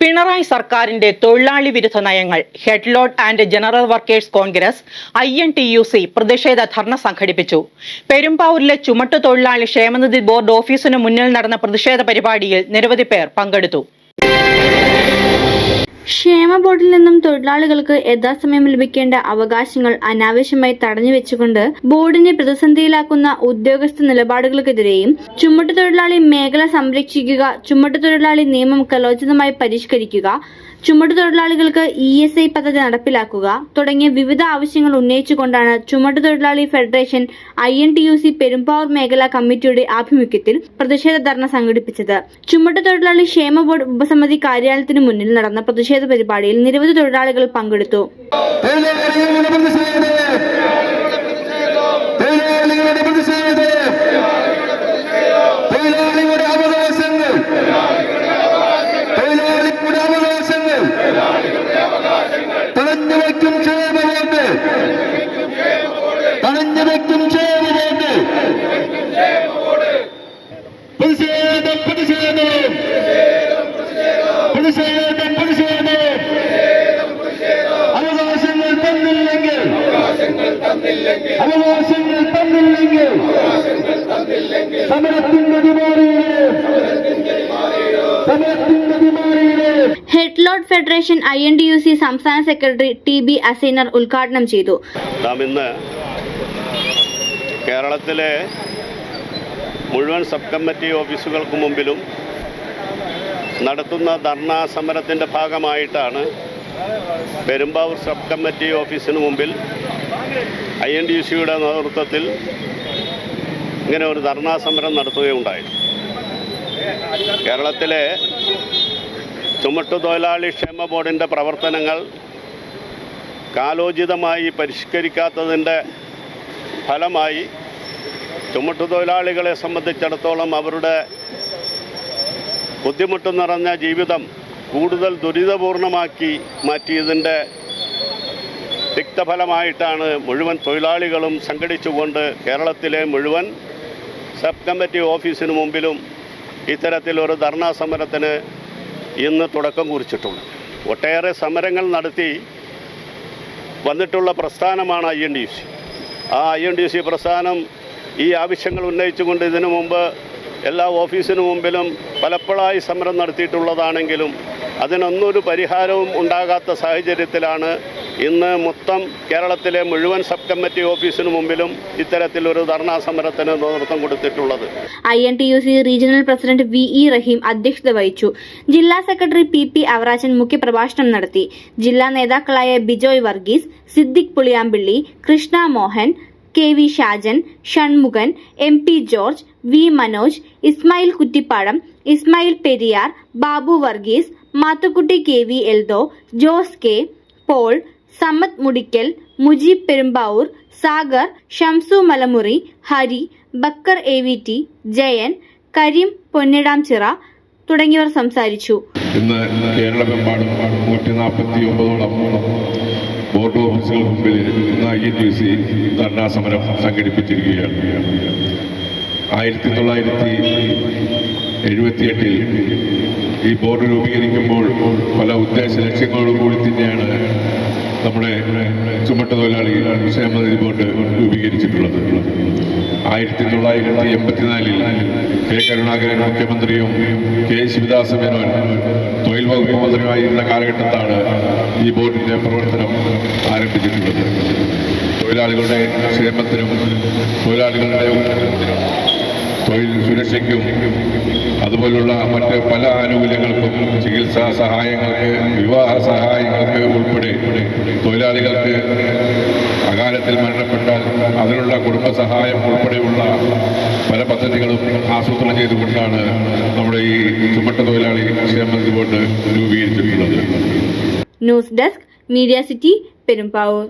പിണറായി സർക്കാരിന്റെ തൊഴിലാളി വിരുദ്ധ നയങ്ങൾ headload and general workers congress I N T U C പ്രതിഷേധ ധർണ സംഘടിപ്പിച്ചു. പെരുമ്പാവൂരിലെ ചുമട്ടു തൊഴിലാളി ക്ഷേമനിധി ബോർഡ് ഓഫീസിന് മുന്നിൽ നടന്ന പ്രതിഷേധ പരിപാടിയിൽ നിരവധി പേർ പങ്കെടുത്തു. ക്ഷേമ ബോർഡിൽ നിന്നും തൊഴിലാളികൾക്ക് യഥാസമയം ലഭിക്കേണ്ട അവകാശങ്ങൾ അനാവശ്യമായി തടഞ്ഞു വെച്ചുകൊണ്ട് ബോർഡിനെ പ്രതിസന്ധിയിലാക്കുന്ന ഉദ്യോഗസ്ഥ നിലപാടുകൾക്കെതിരെയും ചുമട്ടുതൊഴിലാളി മേഖല സംരക്ഷിക്കുക ചുമട്ടുതൊഴിലാളി നിയമം കലോചിതമായി പരിഷ്കരിക്കുക ചുമട്ടുതൊഴിലാളികൾക്ക് ഇ എസ് ഐ പദ്ധതി നടപ്പിലാക്കുക തുടങ്ങിയ വിവിധ ആവശ്യങ്ങൾ ഉന്നയിച്ചുകൊണ്ടാണ് ചുമട്ടുതൊഴിലാളി federation I N T U C Perumbavoor മേഖലാ കമ്മിറ്റിയുടെ ആഭിമുഖ്യത്തിൽ പ്രതിഷേധ ധർണ സംഘടിപ്പിച്ചത്. ചുമട്ടുതൊഴിലാളി ക്ഷേമ ബോർഡ് ഉപസമിതി കാര്യാലയത്തിന് മുന്നിൽ നടന്ന പ്രതിഷേധ പരിപാടിയിൽ നിരവധി തൊഴിലാളികൾ പങ്കെടുത്തു തൊഴിലാളികളുടെ പ്രതിഷേധം തൊഴിലാളികളുടെ പ്രതിഷേധം തൊഴിലാളികളുടെ അവകാശങ്ങൾ തൊഴിലാളികളുടെ അവകാശങ്ങൾ തടഞ്ഞു വയ്ക്കും ക്ഷേമബോർഡ് തടഞ്ഞു വയ്ക്കും ക്ഷേമബോർഡ് പ്രതിഷേധം അവകാശങ്ങൾ തന്നില്ലെങ്കിൽ അവകാശങ്ങൾ തന്നില്ലെങ്കിൽ സമരത്തിന്റെ ദിമാറിയിലെ headload federation I N D U C സംസ്ഥാന സെക്രട്ടറി ടി ബി അസൈനർ ഉദ്ഘാടനം ചെയ്തു. നാം ഇന്ന് കേരളത്തിലെ മുഴുവൻ സബ് കമ്മിറ്റി ഓഫീസുകൾക്ക് മുമ്പിലും നടത്തുന്ന ധർണാ സമരത്തിന്റെ ഭാഗമായിട്ടാണ് പെരുമ്പാവൂർ സബ് കമ്മിറ്റി ഓഫീസിന് മുമ്പിൽ ഐ എൻ ഡി യു സിയുടെ നേതൃത്വത്തിൽ ഇങ്ങനെ ഒരു ധർണാ സമരം നടത്തുകയുണ്ടായി. കേരളത്തിലെ ചുമട്ടുതൊഴിലാളി ക്ഷേമ ബോർഡിന്റെ പ്രവർത്തനങ്ങൾ കാലോചിതമായി പരിഷ്കരിക്കാത്തതിന്റെ ഫലമായി ചുമട്ടുതൊഴിലാളികളെ സംബന്ധിച്ചിടത്തോളം അവരുടെ ബുദ്ധിമുട്ട് നിറഞ്ഞ ജീവിതം കൂടുതൽ ദുരിതപൂർണമാക്കി മാറ്റിയതിന്റെ തിക്തഫലമായിട്ടാണ് മുഴുവൻ തൊഴിലാളികളും സംഘടിച്ചുകൊണ്ട് കേരളത്തിലെ മുഴുവൻ സബ് കമ്മിറ്റി ഓഫീസിന് മുമ്പിലും ഇത്തരത്തിലൊരു ധർണാ സമരത്തിന് ഇന്ന് തുടക്കം കുറിച്ചിട്ടുണ്ട്. ഒട്ടേറെ സമരങ്ങൾ നടത്തി വന്നിട്ടുള്ള പ്രസ്ഥാനമാണ് ഐ എൻ ഡി സി. ആ ഐ എൻ ഡി സി പ്രസ്ഥാനം ഈ ആവശ്യങ്ങൾ ഉന്നയിച്ചുകൊണ്ട് ഇതിനു മുമ്പ് എല്ലാ ഓഫീസിനു മുമ്പിലും പലപ്പോഴായി സമരം നടത്തിയിട്ടുള്ളതാണെങ്കിലും അതിനൊന്നും ഒരു പരിഹാരവും ഉണ്ടാകാത്ത സാഹചര്യത്തിലാണ് ഇന്ന് മൊത്തം കേരളത്തിലെ മുഴുവൻ സബ് കമ്മിറ്റി ഓഫീസിന് മുമ്പിലും ഇത്തരത്തിലൊരു ധർണാ സമരത്തിന് നേതൃത്വം കൊടുത്തിട്ടുള്ളത്. I N T U C regional president V E Rahim അധ്യക്ഷത വഹിച്ചു. ജില്ലാ സെക്രട്ടറി പി പി അവറാജൻ മുഖ്യപ്രഭാഷണം നടത്തി. ജില്ലാ നേതാക്കളായ Bijoy Varghese Siddique Puliyampilly Krishna Mohan K V Shajan Shanmukhan M P George V Manoj Ismail Kuttippadam Ismail Periyar Babu Varghese Mathukutty K V Eldho Jose K Paul Sammath Mudikkal Mujeeb Perumbavoor Sagar Shamsu Malamuri Hari Bakkar A V T Jayan Kareem Ponnidamchira തുടങ്ങിയവർ സംസാരിച്ചു. ഇന്ന് കേരളമെമ്പാടും നൂറ്റി നാൽപ്പത്തി ഒമ്പതോളം board ഓഫീസുകൾ മുമ്പിൽ ഇന്ന് I T C dharna സമരം സംഘടിപ്പിച്ചിരിക്കുകയാണ്. ആയിരത്തി തൊള്ളായിരത്തി എഴുപത്തിയെട്ടിൽ ഈ ബോർഡ് രൂപീകരിക്കുമ്പോൾ പല ഉദ്ദേശ ലക്ഷ്യങ്ങളോടുകൂടി തന്നെയാണ് നമ്മുടെ ചുമട്ടുതൊഴിലാളി ക്ഷേമനിധി ബോർഡ് രൂപീകരിച്ചിട്ടുള്ളത്. ആയിരത്തി തൊള്ളായിരത്തി എൺപത്തിനാലിൽ കെ കരുണാകരൻ മുഖ്യമന്ത്രിയും കെ ശിവദാസ മേനോൻ തൊഴിൽ വകുപ്പ് മന്ത്രിയുമായിരുന്ന കാലഘട്ടത്താണ് ഈ ബോർഡിന്റെ പ്രവർത്തനം ആരംഭിച്ചിട്ടുള്ളത്. തൊഴിലാളികളുടെ ക്ഷേമത്തിനും തൊഴിലാളികളുടെ തൊഴിൽ സുരക്ഷയ്ക്കും അതുപോലുള്ള മറ്റ് പല ആനുകൂല്യങ്ങൾക്കും ചികിത്സാ സഹായങ്ങൾക്ക് വിവാഹ സഹായങ്ങൾക്ക് ഉൾപ്പെടെ തൊഴിലാളികൾക്ക് അകാലത്തിൽ മരണപ്പെട്ടാൽ അതിനുള്ള കുടുംബ സഹായം ഉൾപ്പെടെയുള്ള പല പദ്ധതികളും ആസൂത്രണം ചെയ്തുകൊണ്ടാണ് നമ്മുടെ ഈ ചുമട്ട തൊഴിലാളി ക്ഷേമനിധി board രൂപീകരിച്ചിട്ടുള്ളത്. News desk media city Perumbavoor.